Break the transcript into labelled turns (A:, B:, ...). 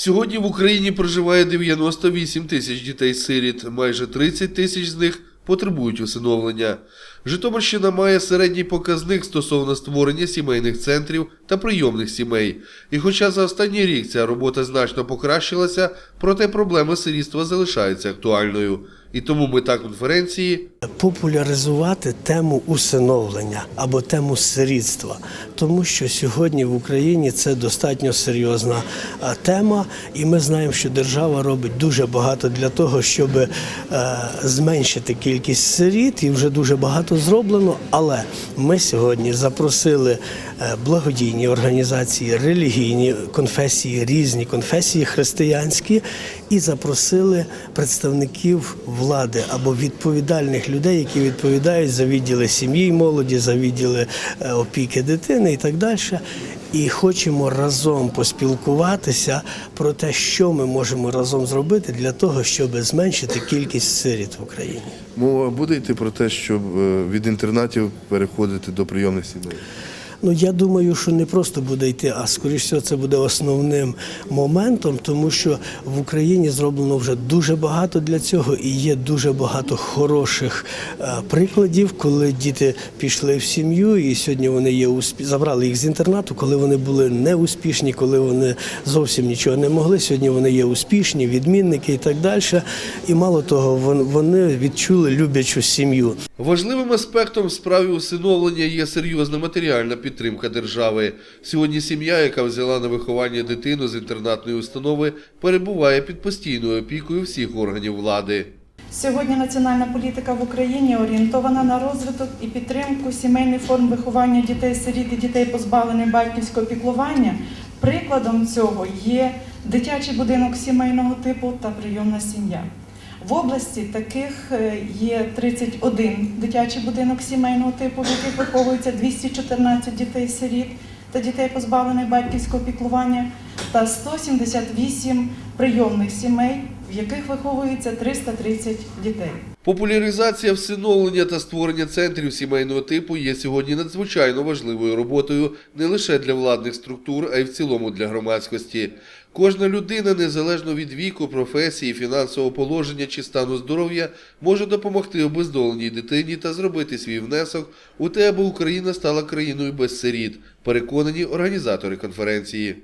A: Сьогодні в Україні проживає 98 тисяч дітей-сиріт, майже 30 тисяч з них потребують усиновлення. Житомирщина має середній показник стосовно створення сімейних центрів та прийомних сімей. І хоча за останній рік ця робота значно покращилася, проте проблема сирітства залишається актуальною. І тому мета конференції
B: популяризувати тему усиновлення або тему сирітства, тому що сьогодні в Україні це достатньо серйозна тема, і ми знаємо, що держава робить дуже багато для того, щоб е, зменшити кількість сиріт, і вже дуже багато зроблено. Але ми сьогодні запросили е, благодійні організації, релігійні конфесії, різні конфесії християнські, і запросили представників влади або відповідальних людей, які відповідають за відділи сім'ї молоді, за відділи е, опіки дитини і так далі. І хочемо разом поспілкуватися про те, що ми можемо разом зробити для того, щоб зменшити кількість сиріт в Україні.
C: Мова буде йти про те, щоб е, від інтернатів переходити до прийомних сімей.
B: Ну я думаю, що не просто буде йти, а скоріш всього це буде основним моментом, тому що в Україні зроблено вже дуже багато для цього, і є дуже багато хороших е, прикладів, коли діти пішли в сім'ю, і сьогодні вони є успі... забрали їх з інтернату, коли вони були неуспішні, коли вони зовсім нічого не могли. Сьогодні вони є успішні, відмінники і так далі. І мало того, вон- вони відчули люблячу сім'ю.
A: Важливим аспектом справі усиновлення є серйозна матеріальна підтримка держави. Сьогодні сім'я, яка взяла на виховання дитину з інтернатної установи, перебуває під постійною опікою всіх органів влади.
D: Сьогодні національна політика в Україні орієнтована на розвиток і підтримку сімейних форм виховання дітей-сиріт і дітей, позбавлених батьківського піклування. Прикладом цього є дитячий будинок сімейного типу та прийомна сім'я. В області таких е, є 31 дитячий будинок сімейного типу, в яких виховується 214 дітей-сиріт та дітей, позбавлених батьківського піклування, та 178 прийомних сімей, в яких виховується 330 дітей.
A: Популяризація всиновлення та створення центрів сімейного типу є сьогодні надзвичайно важливою роботою не лише для владних структур, а й в цілому для громадськості. Кожна людина, незалежно від віку, професії, фінансового положення чи стану здоров'я, може допомогти обездоленій дитині та зробити свій внесок у те, аби Україна стала країною без сиріт, переконані організатори конференції.